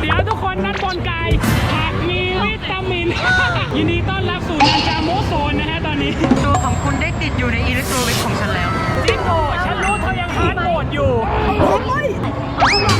เดี๋ยวทุกคนนั่นบนกายผักมีวิตามิน ยินดีต้อนรับสู่นันจาโมโซนนะฮะตอนนี้ตัวของคุณได้ติดอยู่ในอิเล็กโทรวิทของฉันแล้ว จิโกฉันรู้เธอยังฮาร์ดโหมดอยู่เ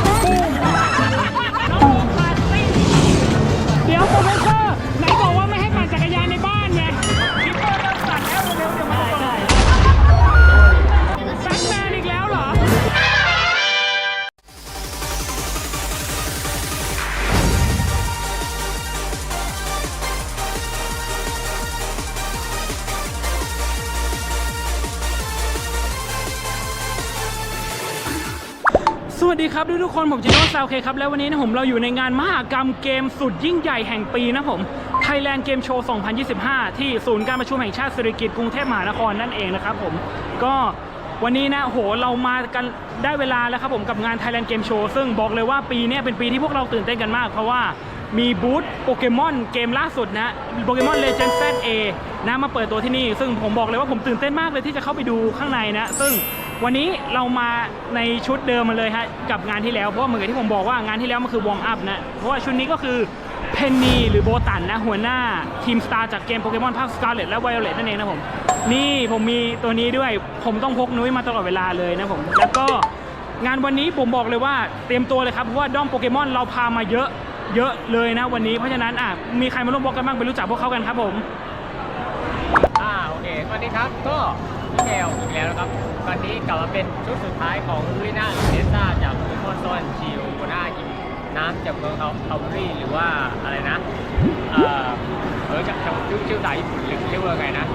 ดีครับทุกๆคนผมจิโน่ซาวเคครับ แล้ววันนี้นะผมเราอยู่ในงานมหกรรมเกมสุดยิ่งใหญ่แห่งปีนะผม Thailand Game Show 2025 ที่ศูนย์การประชุมแห่งชาติสิริกิติ์กรุงเทพมหานครนั่นเองนะครับผมก็วันนี้นะโหเรามากันได้เวลาแล้วครับผมกับงาน Thailand Game Show ซึ่งบอกเลยว่าปีนี้เป็นปีที่พวกเราตื่นเต้นกันมาก เพราะว่ามีบูธโปเกมอนเกมล่าสุดนะโปเกมอนเลเจนด์ ZA นะมาเปิดตัวที่นี่ ซึ่งผมบอกเลยว่าผมตื่นเต้นมากเลยที่จะเข้าไปดูข้างในนะ ซึ่ง วันนี้เรามาในชุดเดิมมาเลยฮะกับงานที่แล้วเพราะว่าเหมือนกับที่ผมบอกว่างานที่แล้วมันคือวอร์มอัพนะเพราะว่าชุดนี้ก็คือเพนนีหรือโบตันนะหัวหน้าทีมสตาร์จากเกมโปเกมอนภาคสกาเลตและไวโอเลตนั่นเองนะผมนี่ผมมีตัวนี้ด้วยผมต้องพกนุ้ยมาตลอดเวลาเลยนะผมแล้วก็งานวันนี้ผมบอกเลยว่าเตรียมตัวเลยครับเพราะว่าด้อมโปเกมอนเราพามาเยอะเยอะเลยนะวันนี้เพราะฉะนั้นอะมีใครมาร่วมบล็อกกันบ้างไปรู้จักพวกเขากันครับผมอ่าโอเคสวัสดีครับก็ พี่แมวอีกแล้วนะครับตอนนี้กลับมาเป็นชุดสุดท้ายของลีน่าเนซ่าจากโปเกมอนซอนชิวหัวหน้าทีมน้ำจากเมืองเอาเอารีหรือว่าอะไรนะ เออเออจากจากชื่อชื่อภาษาญี่ปุ่นเรียกเรียกว่าไงนะ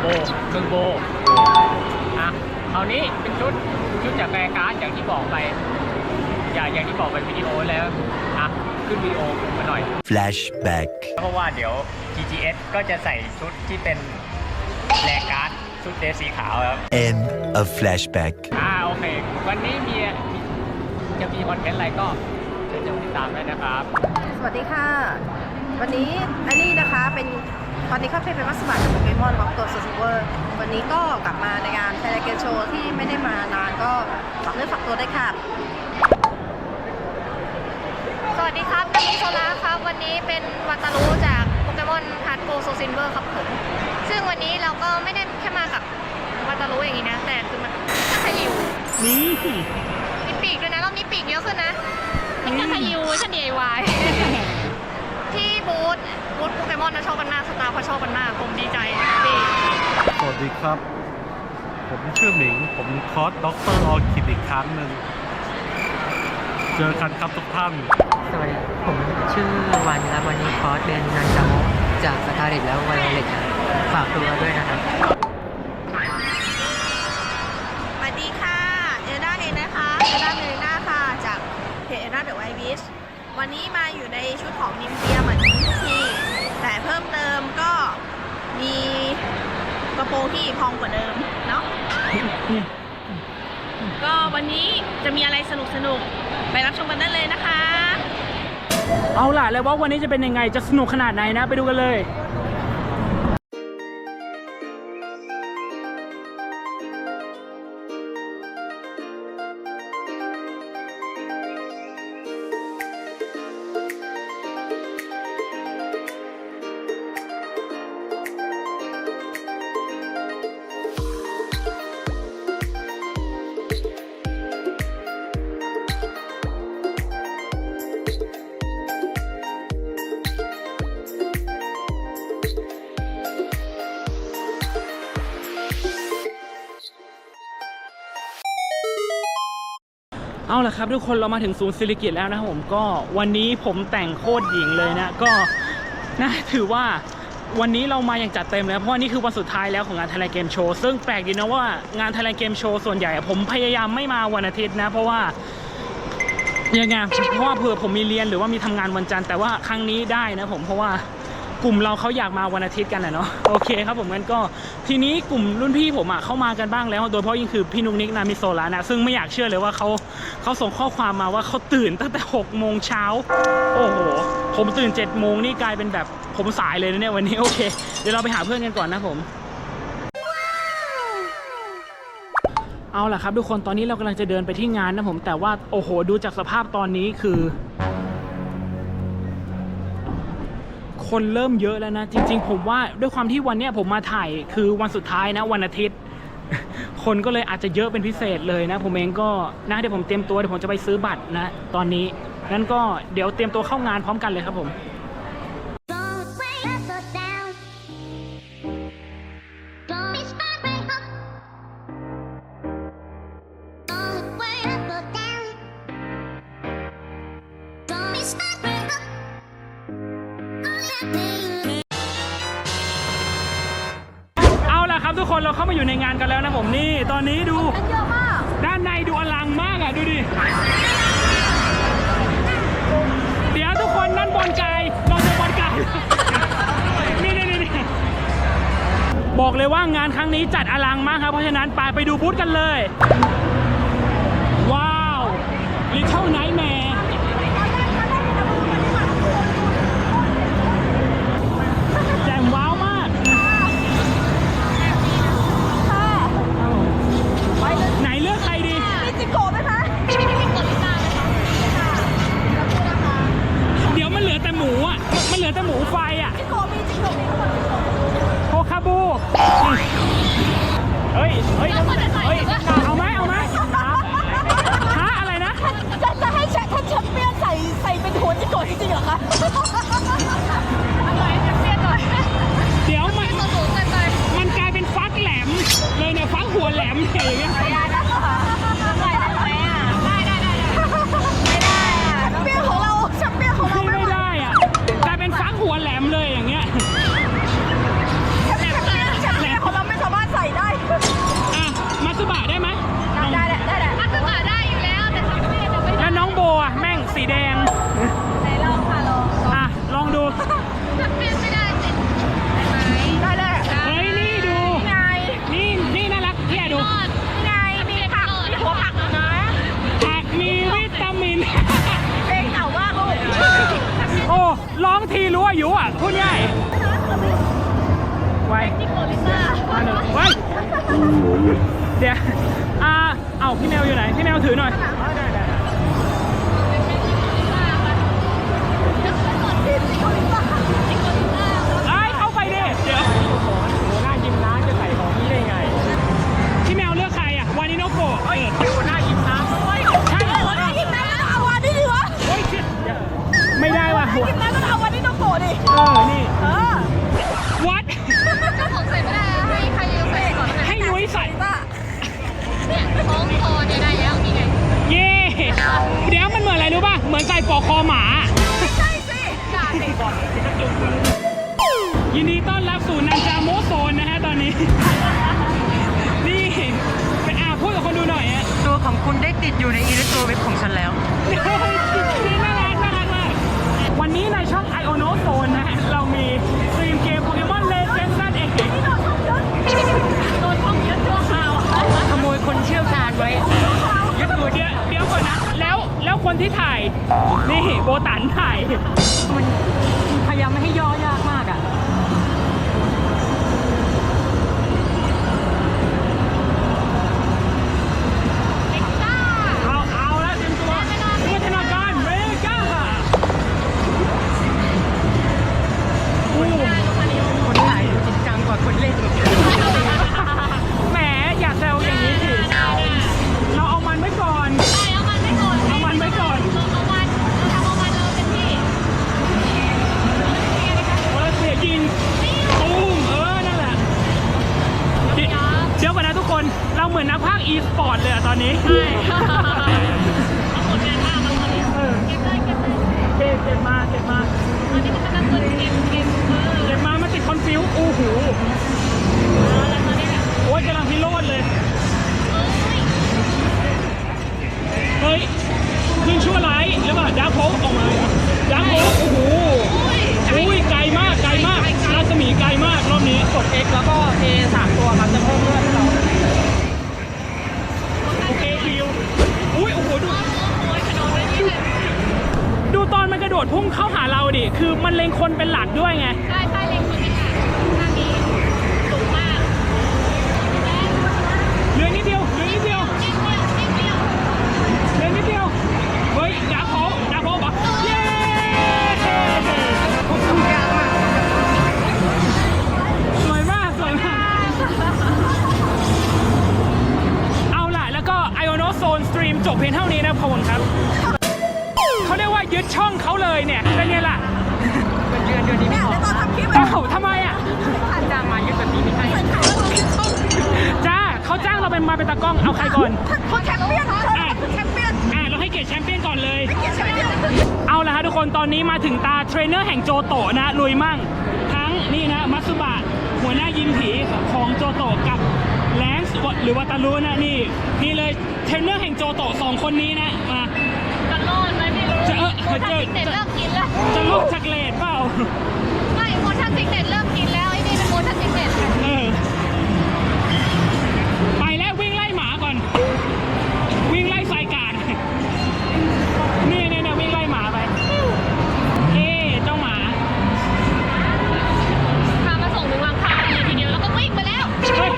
โบเมืองโบอะคราวนี้เป็นชุดชุดจากแฟร์การ์ดอย่างที่บอกไป อย่างอย่างที่บอกไปวิดีโอแล้วอะขึ้นวิดีโอมาหน่อย Flashback. เพราะว่าเดี๋ยว GGS ก็จะใส่ชุดที่เป็นแลกการ์ด ชุดเดรสสีขาวครับ End of flashback. อ่าโอเค วันนี้มีมีจะมีคอนเทนต์อะไรก็เชิญชมติดตามด้วยนะครับ สวัสดีค่ะ วันนี้อันนี้นะคะเป็นตอนนี้เขาเป็นมัสมัครจากโปเกมอนบ็อกตัวซูเวอร์วันนี้ก็กลับมาในงานไทยแลนด์เกมโชว์ที่ไม่ได้มานานก็ฝากเนื้อฝากตัวได้วยค่ะ สวัสดีครับนามิโซล่าครับ วันนี้เป็นวัตารุจากโปเกมอนฮาร์ดโกโซซินเวอร์ครับผม ซึ่งวันนี้เราก็ไม่ได้แค่มากับวัตา รุอย่างนี้นะ แต่คือมันคาคายิวนี่มีปีกด้วยนะรอบนี้ปีกเยอะขึ้นนะนี่คาคายิวชันใหญ่วายที่บูธบูธโปเกมอนนะชอบกันมากสตาร์เขาชอบกันมากผมดีใจดีสวัสดีครับ ผมชื่อหมิง ผมคอร์สด็อกเตอร์ออคิดอีกครั้งหนึ่งเจอกันครับทุกท่านสวัสดีผมชื่อวันครับวันนี้คอร์สเป็นนันจาโมจากสตาร์เด็แล้วไวโอเลตครับฝากตัวด้วยนะครับ วันนี้มาอยู่ในชุดของนิมเปียเหมือนทุกทีแต่เพิ่มเติมก็มีกระโปรงที่พองกว่าเดิมเนาะก็วันนี้จะมีอะไรสนุกสนุกๆไปรับชมกันได้เลยนะคะ เอาล่ะแล้วว่าวันนี้จะเป็นยังไงจะสนุกขนาดไหนนะ ไปดูกันเลย เอาละครับทุกคนเรามาถึงศูนย์ศิริกิตแล้วนะครับผมก็วันนี้ผมแต่งโคตรหญิงเลยนะก็นะถือว่าวันนี้เรามาอย่างจัดเต็มแล้วเพราะว่านี่คือวันสุดท้ายแล้วของงาน Thailand Game Show ซึ่งแปลกดีนะว่างาน Thailand Game Show ส่วนใหญ่ผมพยายามไม่มาวันอาทิตย์นะ เพราะว่ายังไงเพราะว่าเผื่อผมมีเรียนหรือว่ามีทำงานวันจันทร์แต่ว่าครั้งนี้ได้นะผมเพราะว่า กลุ่มเราเขาอยากมาวันอาทิตย์กันนะเนาะโอเคครับผมงั้นก็ทีนี้กลุ่มรุ่นพี่ผมอะเข้ามากันบ้างแล้ว โดยเฉพาะยิ่งคือพี่นุกนิกนามิโซระนะซึ่งไม่อยากเชื่อเลยว่าเขาเขาส่งข้อความมาว่าเขาตื่นตั้งแต่6กโมงเช้าโอ้โหผมตื่น7จ็ดโมงนี่กลายเป็นแบบผมสายเลยนะเนี่ยวันนี้โอเคเดี๋ยวเราไปหาเพื่อนกันก่อนนะผมเอาล่ะครับทุกคนตอนนี้เรากำลังจะเดินไปที่งานนะผมแต่ว่าโอ้โหดูจากสภาพตอนนี้คือ คนเริ่มเยอะแล้วนะ จริง ๆ ผมว่าด้วยความที่วันเนี้ยผมมาถ่ายคือวันสุดท้ายนะวันอาทิตย์ คนก็เลยอาจจะเยอะเป็นพิเศษเลยนะ ผมเองก็นะเดี๋ยวผมเตรียมตัวเดี๋ยวผมจะไปซื้อบัตรนะ ตอนนี้นั้นก็เดี๋ยวเตรียมตัวเข้างานพร้อมกันเลยครับผม เราเข้ามาอยู่ในงานกันแล้วนะผมนี่ ตอนนี้ดูเยอะมากด้านในดูอลังมากอะดูดิ เดี๋ยวทุกคนด้านบนไกลลองดูบนไกลนี่นี่นี่นี่บอกเลยว่างานครั้งนี้จัดอลังมากครับ เพราะฉะนั้นไปไปดูบูธกันเลย ว้าว Little Nightmare รู้อายุอะพูดง่ายไว้มาหนึ่งไว้เดี๋ยวอ่าเอาพี่แมวอยู่ไหน พี่แมวถือหน่อยไอ้ยเข้าไปดิเดี๋ยวหัวหน้ายิมน้ำจะใส่ของนี้ได้ไง พี่แมวเลือกใครอะวานิโนโกะเออหัวหน้ายิมน้ำใช่เหรอวันนี้กินได้แล้วเอาวันนี้ดีวะเฮ้ยชิไม่ได้ว่ะ โกรธดิเออ นี่ เออวัดให้นุ้ยใส่ป้าเย่เดี๋ยวมันเหมือนอะไรรู้ป่ะ เหมือนใส่ปลอกคอหมา ใช่สิยินดีต้อนรับสู่นันจาโมโซนนะฮะตอนนี้ นี่ไปอ่าพูดกับคนดูหน่อยฮะตัวของคุณได้ติดอยู่ในอิเล็กโทรเว็บของฉันแล้ว นี่น่ารักน่ารักมาก วันนี้ในช่อง i o n o Zone นะฮะเรามีสตรีมเกมโปเกมอนเลเจนด์นั่นเองขโมยคนเชี่ยวชาญไว้เดี๋ยวเดี๋ยวก่อนนะ แล้วแล้วคนที่ถ่าย นี่โบตันถ่าย มันพยายามไม่ให้ย่อยากมาก งจั เข้าหาเราดิ คือมันเล็งคนเป็นหลักด้วยไง ใช่ใช่เล็งคนเป็นหลักทางนี้สูงมากเรือนิดเดียวเรือนิดเดียวเรือนิดเดียว เฮ้ยดาโพดาโพบอกเย้สวยมากสวยมาก เอาล่ะ แล้วก็ i o n o Zone Stream จบเพียงเท่านี้นะพวกผมครับากช่องเขาเลยเนี่ยเป็นไงล่ะเดือนเดือนนี้ไม่เนี่ยพอแล้วตอนทำคลิปเอ้าอะทำไมอะจ้างมาเยอะแบบนี้ไม่ให้ใส่ถ่ายแล้วเราขึ้นช่องจ้าเขาจ้างเราเป็นมาเป็นตากล้องเอาใครก่อนเขาแชมเปี้ยนเชิญเราเป็นแชมเปี้ยนอ่าเราให้เกียรติแชมเปี้ยนก่อนเลยเกียรติแชมเปี้ยนเอาละฮะทุกคนตอนนี้มาถึงตาเทรนเนอร์แห่งโจโตะนะลุยมั่ง ทั้งนี่นะมัตสึบะหัวหน้ายิมผีของโจโตะกับแลนซ์หรือวาตารุนะนี่นี่เลยเทรนเนอร์แห่งโจโตะสองคนนี้นะมา จะเออโมชั่นจะซิกเนตเลิกกินแล้ว จะลอกจากเลดเปล่า ไม่โมชั่นซิกเน็ตเลิกกินแล้วไอ้นี่เป็นโมชั่นซิกเน็ตเออ ไปแล้ววิ่งไล่หมาก่อน วิ่งไล่ไซกาดนี่เนี่ยนี่วิ่งไล่หมาไปเอ๊เจ้าหมาพามาส่งถึงวางข้าวเลยทีเดียวแล้วก็วิ่งไปแล้ว เฮ้ย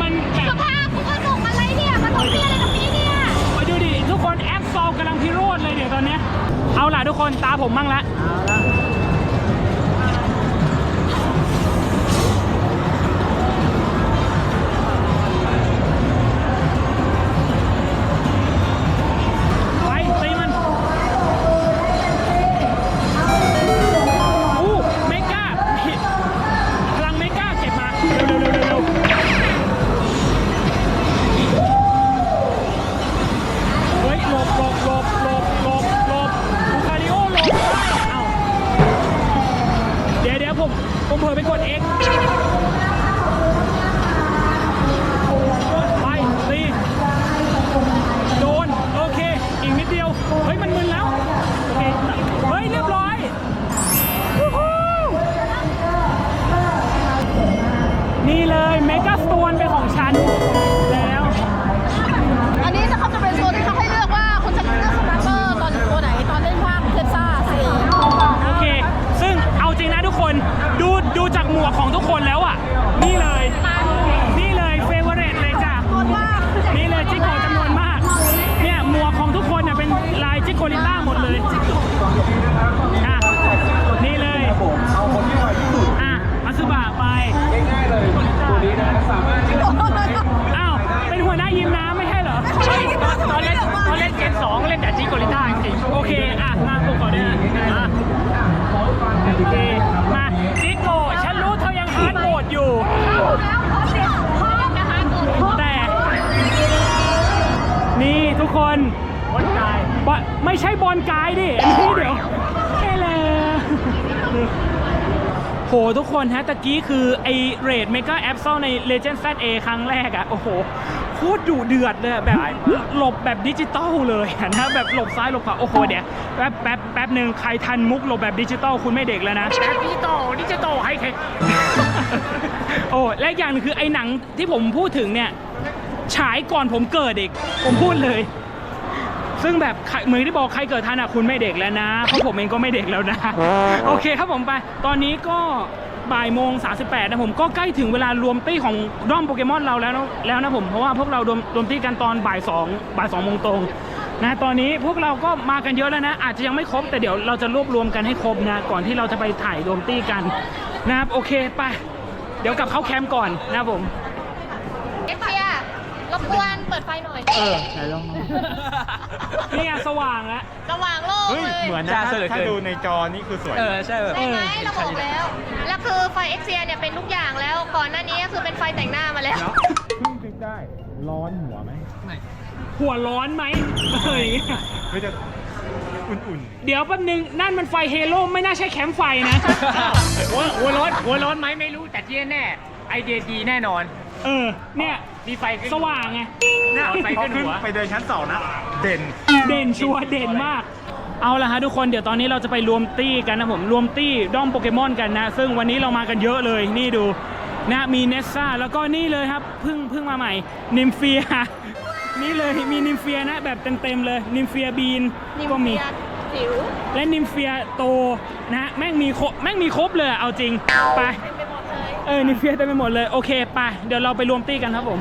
มันแบสบภาพคุกระหนกอะไรเนี่ย มาทำเพี้ยอะไรกับพี่เนี่ยไปดูดิทุกคนแอปซอลกำลังพิโร ธเลยเดี๋ยวตอนเนี้ย เอาล่ะทุกคนตาผมมั่งละเอาละ งเล่นแต่จิโกลิต้าจริงโอเค อะงาผมขอด้วยนะโอเค มาจิโกฉันรู้เธอยังฮาร์ดโหมดอยู่ แต่ นี่ทุกคนๆคนกายไม่ใช่บอลกายดิอันนี้เดี๋ยวเฮ้เลยโหทุกคนฮะตะกี้คือไอเรดเมกาแอปเซลใน Legend ZA ครั้งแรกอะโอ้โห โคตรดุเดือดเลยอะแบบหลบแบบดิจิตอลเลยอะนะแบบหลบซ้ายหลบขวาโอ้โหเดี๋ยวแป๊บแป๊บแป๊บหนึ่งใครทันมุกหลบแบบดิจิตอลคุณไม่เด็กแล้วนะแบบดิจิตอลดิจิตอลไฮเทคโอ้และอีกอย่างหนึงคือไอ้หนังที่ผมพูดถึงเนี่ยฉายก่อนผมเกิดอีกผมพูดเลย ซึ่งแบบใครเหมือนที่บอกใครเกิดทันอะคุณไม่เด็กแล้วนะเพราะผมเองก็ไม่เด็กแล้วนะ โอเคครับผมไป ตอนนี้ก็ บ่ายโมง38นะผมก็ใกล้ถึงเวลารวมตี้ของด้อมโปเกมอนเราแล้วนะแล้วนะผมเพราะว่าพวกเรารวมรวมตี้กันตอนบ่ายสองบ่ายสองโมงตรงนะตอนนี้พวกเราก็มากันเยอะแล้วนะ อาจจะยังไม่ครบแต่เดี๋ยวเราจะรวบรวมกันให้ครบนะ ก่อนที่เราจะไปถ่ายรวมตี้กันนะครับโอเคไปเดี๋ยวกลับเข้าแคมป์ก่อนนะครับผม บกวนเปิดไฟหน่อย เออไหนลองนี่ไงสว่างแล้ว สว่างโล่งเลยเหมือนนะถ้าดูในจอนี่คือสวยเออใช่แบบ ใช่ไหมเราบอกแล้ว แล้วคือไฟเอ็กเซียเนี่ยเป็นทุกอย่างแล้ว ก่อนหน้านี้ก็คือเป็นไฟแต่งหน้ามาแล้วหัวร้อนไหมเฮ้ยไม่จะอุ่นเดี๋ยวแป๊บนึง นั่นมันไฟเฮโร่ไม่น่าใช่แคมป์ไฟนะ หัวหัวร้อนหัวร้อนไหมไม่รู้แต่ที่แน่ไอเดียดีแน่นอน เออ เนี่ย มีไฟขึ้นสว่างไงหน้าไฟขึ้นหัวไปเดินชั้นสองนะ เด่น เด่นชัวร์เด่นมาก เอาละฮะทุกคนเดี๋ยวตอนนี้เราจะไปรวมตี้กันนะผมรวมตี้ด้อมโปเกมอนกันนะ ซึ่งวันนี้เรามากันเยอะเลยนี่ดูนะมีเนสซ่าแล้วก็นี่เลยครับเพิ่งเพิ่งมาใหม่นิมเฟียนี่เลยมีนิมเฟียนะแบบเต็มๆเลยนิมเฟียบีนก็มี จิ๋วและนิมเฟียโตนะแม่งมีครบแม่งมีครบเลยอะเอาจริงไปไปหมด เลยเออนิมเฟียเต็มไปหมดเลย โอเคไปเดี๋ยวเราไปรวมตี้กันครับผม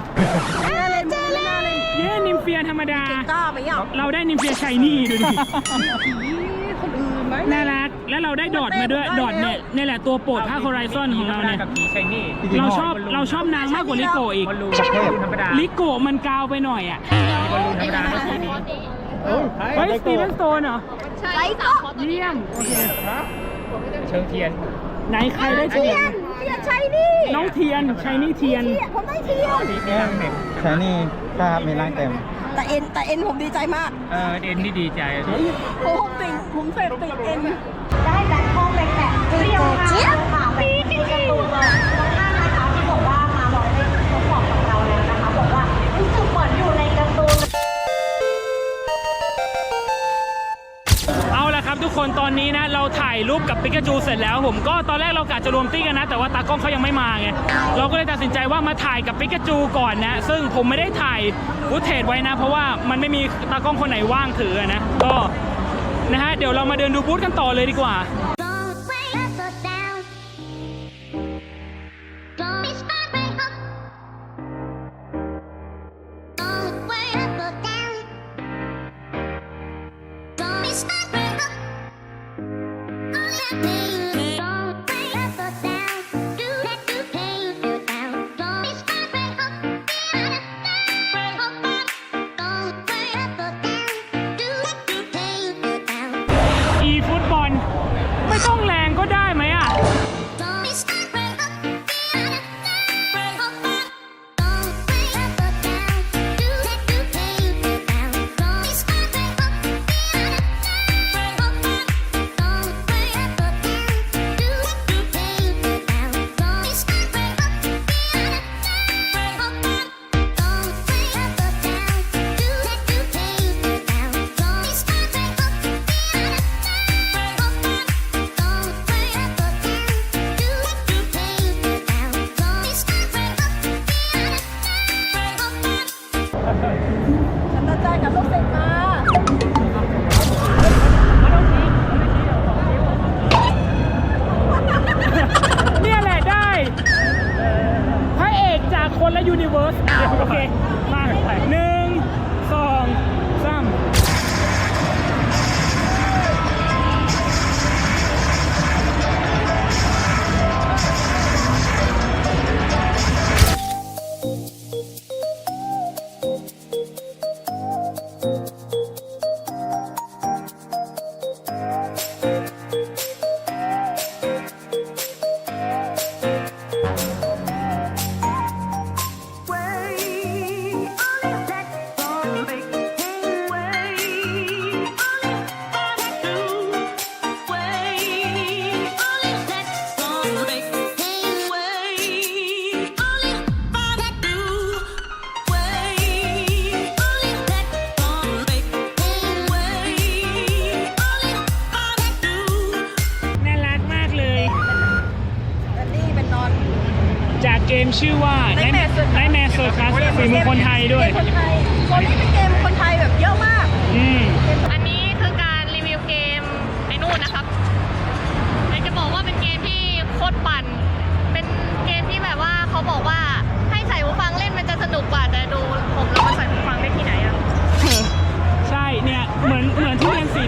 เย้นิมเฟียธรรมดากล้าไหมอะเราได้นิมเฟียชายนี่ดูดิน่ารักแล้วเราได้ดอทมาด้วยดอทเนี่ยนี่แหละตัวโปรดภาคโฮไรซอนของเราเนี่ยกับผีชายนี่เราชอบเราชอบนางมากกว่าลิโกะอีกบอลลูนบอลลูนธรรมดาลิโกะมันกาวไปหน่อยอะบอลลูนธรรมดาเมื่อกี้นี้เฮ้ยสตีเวนสโตนเหรอใช่สามคอร์สตัวนี้เยี่ยมโอเคเชิงเทียนไหนใครได้เทียน เทียนใช้นี่น้องเทียนชายนี่เทียนผมได้เทียนใช่นี่ก็มีร่างเต็ม แต่เอ็นแต่เอ็นผมดีใจมากเออเอ็นที่ดีใจผมติ่งผมเสพติ่งเอ็นได้แบงค์ทองแบงค์แบงค์เรียวค่ะปีจ เอาละครับทุกคนตอนนี้นะเราถ่ายรูปกับปิกาจูเสร็จแล้วผมก็ตอนแรกเรากะจะรวมตี้กันนะ แต่ว่าตากล้องเขายังไม่มาไงเราก็เลยตัดสินใจว่ามาถ่ายกับปิกาจูก่อนนะ ซึ่งผมไม่ได้ถ่ายฟุตเทจไว้นะ เพราะว่ามันไม่มีตากล้องคนไหนว่างถือนะก็นะฮะเดี๋ยวเรามาเดินดูบูธกันต่อเลยดีกว่า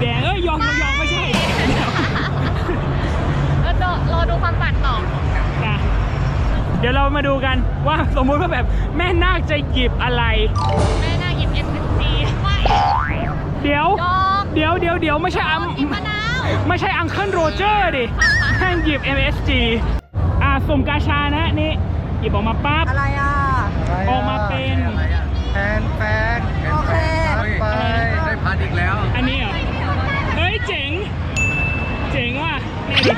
แดง เอ้ยยอมยอมไม่ใช่แล้วรอรอดูความปั่นต่อนะเดี๋ยวเรามาดูกันว่าสมมุติว่าแบบแม่นาคจะหยิบอะไร แม่น่าหยิบ S G ไม่เดี๋ยวยอกเดี๋ยวเดี๋ยวเดี๋ยวไม่ใช่อัมหยิบมะนาวไม่ใช่อังเคิลโรเจอร์ดิแม่งหยิบ MSG อ่าสุ่มกาชานะนี่หยิบออกมาปั๊บ อะไรอะ ออกมาเป็น แฟนแฟนโอเค ไป ได้พัดอีกแล้ว อันนี้เหรอ เดี๋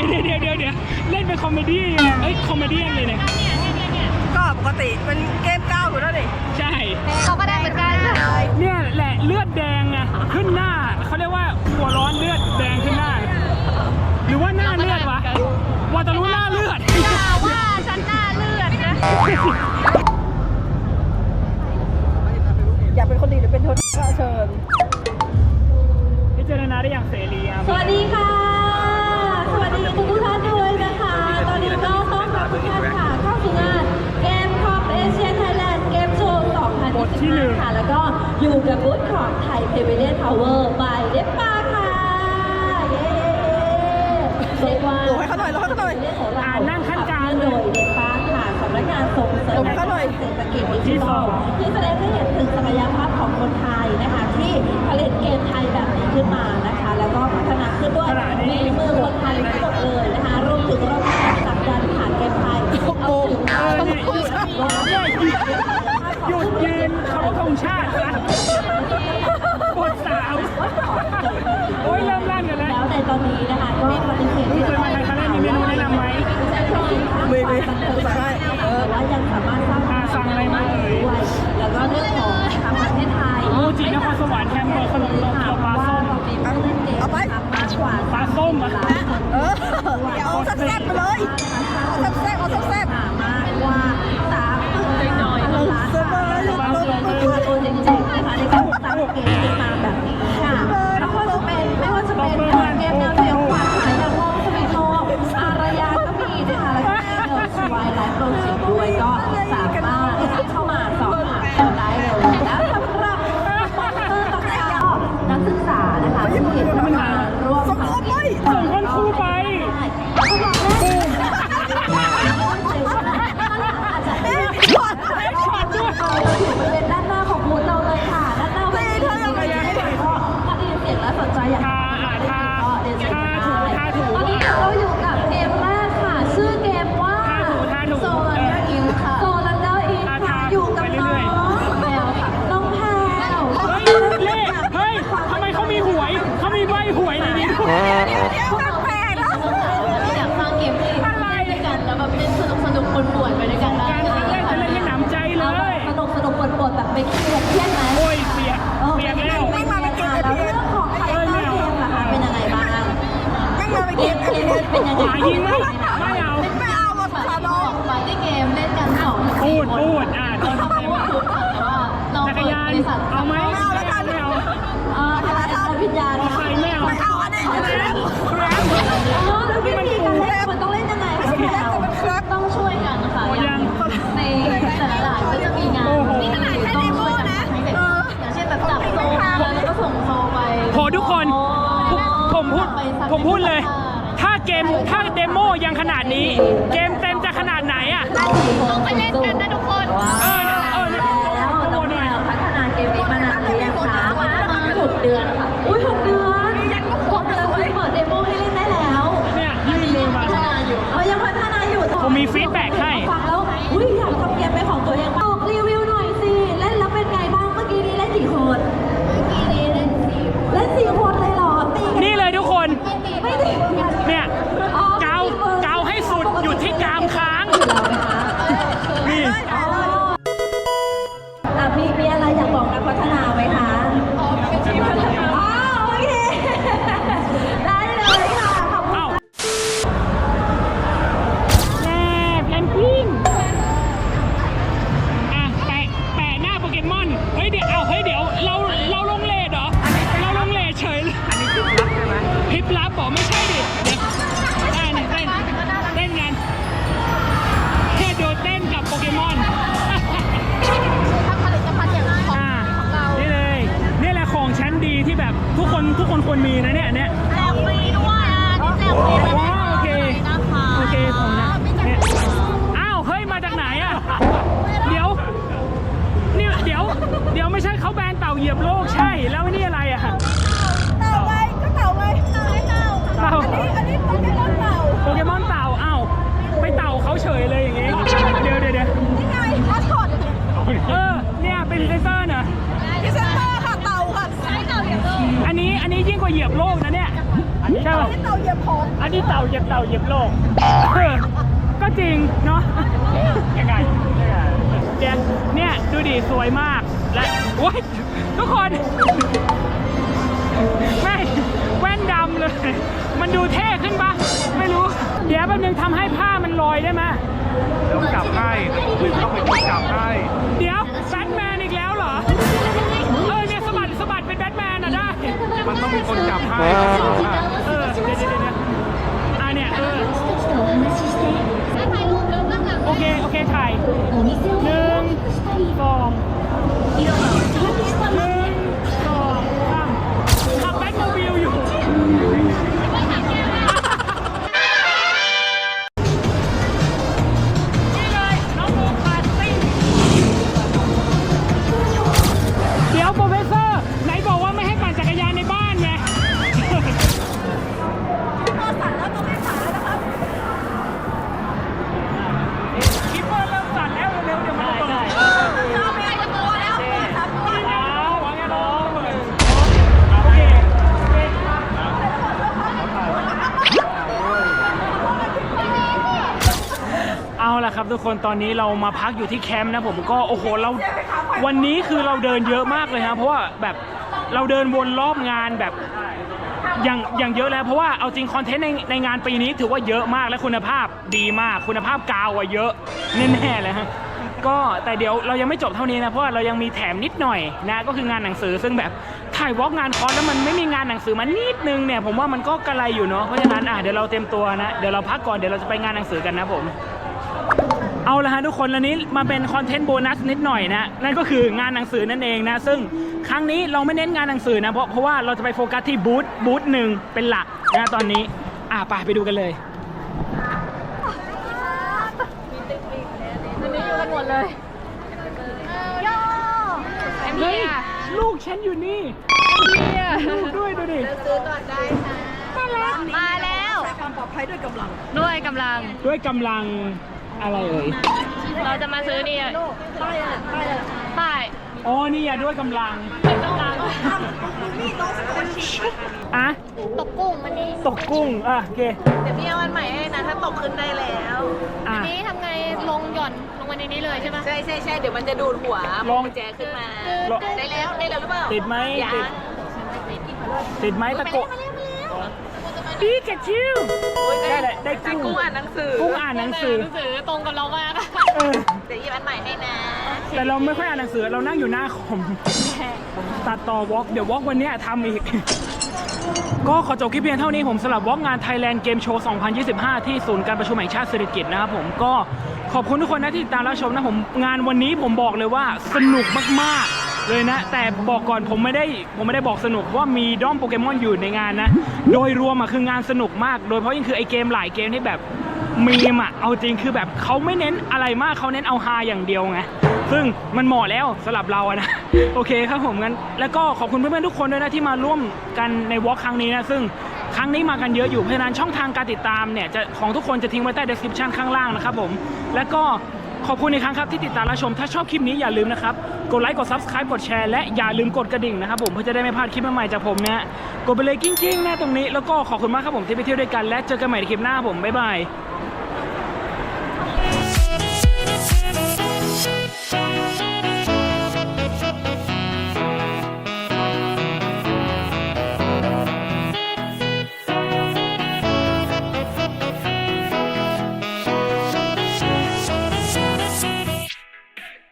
ยวเดี๋ยวเดี๋ยวเดี๋ยวเดี๋ยเล่นเป็นคอมเมดี้เอ้ยคอมเมดี้เลยเนี่ยเนี่ยเนี่ยเนี่ยก็ปกติเป็นเกมก้าวอยู่แล้วดิใช่ เขาก็ได้เหมือนกันเนี่ยแหละเลือดแดงไงขึ้นหน้าเขาเรียกว่าหัวร้อนเลือดแดงขึ้นหน้า หรือว่าหน้าเลือดวะวาตารุหน้าเลือดอย่าว่าฉันหน้าเลือดนะ อยากเป็นคนดีหรือเป็นคนก็เชิญ จารณาได้อย่างเสรีอะสวัสดีค่ะ สวัสดีทุกท่านด้วยนะคะ ตอนนี้ก็ต้อนรับทุกท่านค่ะ เข้าสู่งานเกมคอมเอเชียไทยแลนด์เกมโชว์บทที่หนึ่ง2025ค่ะ แล้วก็อยู่กับบูธของไทยเพเวเลียนทาวเวอร์บายเดปปาค่ะ เย้เรียกว่าโหลให้เขาหน่อยโหลให้เขาหน่อยเรื่องของเราอ่านั่งขั้นกลางโดย เดปปาค่ะสำนักงานการส่งเสริมเศรษฐกิจดิจิทัลที่แสดงให้เห็นถึงศักยภาพของคนไทยนะคะที่ผลิตเกมไทยแบบนี้ขึ้นมานะคะ แล้วก็พัฒนาขึ้นด้วยฝีมือคนไทยทั้งหมดเลยนะคะรวมถึงเรามีการผลักดันผ่านเกมไทยเอาถึงเออเนี่ยหยุดเนี่ยหยุดหยุดยืนเขาธงชาตินะ นแคมเบอร์ขนมโตปลาส้มเอาไปมากกว่าปลาส้มอะเออเดี๋ยวเอาแซ่บๆไปเลยเอาแซ่บๆเอาแซ่บๆมากกว่าสามหมื่นหน่อยล้านบาทตัวจริงๆนะคะในการสร้งเกมมาแบบนี้ค่ะไม่ว่าจะเป็นไม่ว่าจะเป็น เอาไหมไม่เอาไม่เอาเอ่อธนาคารวิญญาณใครไม่เอาไม่เอาอันนี้แกร็บแกร็บอ๋อแล้ววิธีการเล่นมันต้องเล่นยังไงคะพี่แอลต้องช่วยกันนะคะย่างในแต่ละด่านก็จะมีงานนี่ขนาดแค่เดโมนะอย่างเช่นแบบจับโซ่แล้วก็ส่งโซ่ไปโหทุกคนผมพูด ผมพูดเลย ถ้าเกม ถ้าเดโมยังขนาดนี้ เกม แล้วนี่อะไรอะเต่าไงก็เต่าไงเต่าเต่าเต่าอันนี้โปเกมอนเต่าโปเกมอนเต่าอ้าวไปเต่าเขาเฉยเลยอย่างงี้เดี๋ยวเดี๋ยวเดี๋ยวนี่ไงมาสคอตเออเนี่ยเป็นพรีเซนเตอร์เนอะพรีเซนเตอร์ค่ะเต่าค่ะใช่เต่าเหยียบโลกอันนี้อันนี้ยิ่งกว่าเหยียบโลกนะเนี่ยใช่ป่ะเต่าเหยียบของอันนี้เต่าเหยียบเต่าเหยียบโลกเออก็จริงเนาะยังไงเนี่ยเนี่ยดูดิสวยมากและโอ้ย ทุกคน ไม่แว่นดำเลย มันดูเท่ขึ้นปะไม่รู้ เดี๋ยวแป๊บนึงทำให้ผ้ามันลอยได้ไหมเดี๋ยวจับให้หรือต้องเป็นคนจับให้เดี๋ยวแบทแมนอีกแล้วเหรอ เออเนี่ยสะบัดสะบัดเป็นแบทแมนอะได้ มันต้องมีคนจับให้เออเดี๋ยวเดี๋ยวเดี๋ยวเดี๋ยวอะเนี่ยเออถ้าถ่ายรูปแล้วก็หลังโอเค โอเคถ่ายหนึ่งสอง ตอนนี้เรามาพักอยู่ที่แคมป์นะผมก็โอ้โหเราวันนี้คือเราเดินเยอะมากเลยครับเพราะว่าแบบเราเดินวนรอบงานแบบอย่างอย่างเยอะแล้วเพราะว่าเอาจริงคอนเทนต์ในในงานปีนี้ถือว่าเยอะมากและคุณภาพดีมากคุณภาพกาวอะเยอะแน่ๆเลยฮะก็แต่เดี๋ยวเรายังไม่จบเท่านี้นะเพราะว่าเรายังมีแถมนิดหน่อยนะก็คืองานหนังสือซึ่งแบบถ่ายวอล์กงานคอนแล้วมันไม่มีงานหนังสือมานิดนึงเนี่ยผมว่ามันก็กระไรอยู่เนาะเพราะฉะนั้นอะเดี๋ยวเราเตรียมตัวนะเดี๋ยวเราพักก่อนเดี๋ยวเราจะไปงานหนังสือกันนะผม เอาละฮะทุกคนแล้วนี้มาเป็นคอนเทนต์โบนัสนิดหน่อยนะนั่นก็คืองานหนังสือนั่นเองนะ ซึ่งครั้งนี้เราไม่เน้นงานหนังสือนะเพราะเพราะว่าเราจะไปโฟกัสที่บูธบูธหนึ่งเป็นหลักนะตอนนี้อะไปไปดูกันเลยวันนี้อยู่กันหมดเลยโย่เอ็มเฮ้พียอะลูกฉันอยู่นี่เอ็มพีอะลูกด้วยดูดิมาแล้วความปลอดภัยด้วยกำลัง ด้วยกำลังด้วยกำลัง อะไรเอ่ยเราจะมาซื้อนี่อะป้ายอ๋อนี่อะด้วยกำลังกำลังอะตกกุ้งวันนี้ตกกุ้งอะโอเคเดี๋ยวพี่เอาวันใหม่ให้นะ ถ้าตกขึ้นได้แล้วอะอันนี้ทำไงลงหย่อนลงมาในนี้เลยใช่ไหมใช่ใช่ใช่เดี๋ยวมันจะดูดหัวลองกุญแจขึ้นมาลองได้แล้วได้แล้วหรือเปล่าติดไหมยัติดงติดไหมตะโกะ ปีกระชิวได้แหละได้แต่กุ้งกุ้งอ่านหนังสือกุ้งอ่านหนังสือหนังสือตรงกับเรามากอะเออเดี๋ยวหยิบอันใหม่ให้นะ แต่เราไม่ค่อยอ่านหนังสือเรานั่งอยู่หน้าคอมตัดต่อวอล์กเดี๋ยววอล์กวันเนี้ยทำอีก ก็ขอจบคลิปเพียงเท่านี้ผมสำหรับวอล์กงาน Thailand Game Show 2025 ที่ศูนย์การประชุมแห่งชาติสิริกิติ์นะครับผมก็ขอบคุณทุกคนนะที่ติดตามรับชมนะผมงานวันนี้ผมบอกเลยว่าสนุกมากๆ เลยนะ แต่บอกก่อนผมไม่ได้ผมไม่ได้บอกสนุกว่ามีด้อมโปเกมอนอยู่ในงานนะ โดยรวมอะคืองานสนุกมาก โดยเฉพาะยิ่งคือไอเกมหลายเกมที่แบบมีมอะเอาจริงคือแบบเขาไม่เน้นอะไรมากเขาเน้นเอาฮาอย่างเดียวไงซึ่งมันเหมาะแล้วสำหรับเราอะนะ โอเคครับผมงั้นแล้วก็ขอบคุณเพื่อนๆทุกคนด้วยนะที่มาร่วมกันในวอล์กครั้งนี้นะซึ่งครั้งนี้มากันเยอะอยู่เพราะฉะนั้นช่องทางการติดตามเนี่ยจะของทุกคนจะทิ้งไว้ใต้ description ข้างล่างนะครับผม แล้วก็ ขอบคุณอีกครั้งครับที่ติดตามและชม ถ้าชอบคลิปนี้อย่าลืมนะครับ กดไลค์ กด subscribe กดแชร์ และอย่าลืมกดกระดิ่งนะครับผมเพื่อจะได้ไม่พลาดคลิปใหม่ๆจากผมนะกดไปเลยกิ้งๆหน้าตรงนี้แล้วก็ขอบคุณมากครับผมที่ไปเที่ยวด้วยกันและเจอกันใหม่ในคลิปหน้าผมบ๊ายบาย